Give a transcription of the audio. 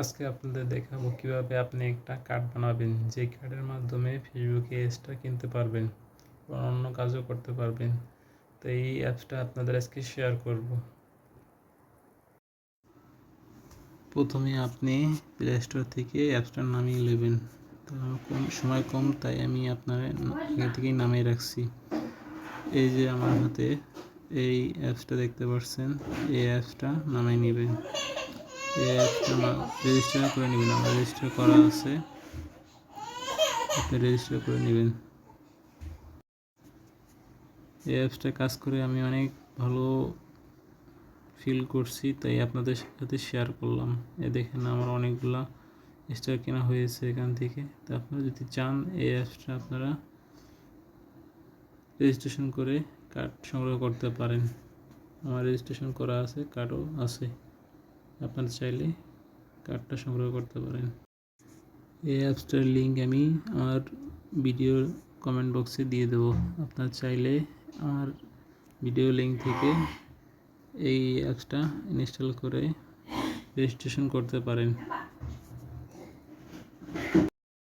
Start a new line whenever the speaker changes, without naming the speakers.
আজকে আপনাদের দেখাবো কীভাবে আপনি একটা কার্ড বানাবেন। যে কার্ডের মাধ্যমে ফেসবুকে এক্সট্রা কিনতে পারবেন অন্য কাজও করতে পারবেন। তো এই অ্যাপসটা আপনাদের আজকে শেয়ার করব। প্রথমে আপনি প্লে স্টোর থেকে অ্যাপসটার নামিয়ে নেবেন। কম সময় কম, তাই আমি আপনার আগে থেকেই নামিয়ে রাখছি। এই যে আমার হাতে এই অ্যাপসটা দেখতে পাচ্ছেন, এই অ্যাপসটা নামিয়ে নেবেন। রেজিস্টার করে নেবেন, আমার রেজিস্টার করা আছে। আপনি রেজিস্টার করে নেবেন। এই অ্যাপসটা কাজ করে আমি অনেক ভালো ফিল করছি, তাই আপনাদের সাথে শেয়ার করলাম। এ দেখেন আমার অনেকগুলা স্টার কেনা হয়েছে এখান থেকে। তো আপনারা যদি চান, এই অ্যাপসটা আপনারা রেজিস্ট্রেশন করে কার্ড সংগ্রহ করতে পারেন। আমার রেজিস্ট্রেশন করা আছে কার্ডও আছে। আপনারা চাইলে কার্ডটা সংগ্রহ করতে পারেন। এই অ্যাপসটার লিঙ্ক আমি আমার ভিডিওর কমেন্ট বক্সে দিয়ে দেবো। আপনার চাইলে আমার ভিডিও লিঙ্ক থেকে এই অ্যাপসটা ইনস্টল করে রেজিস্ট্রেশন করতে পারেন।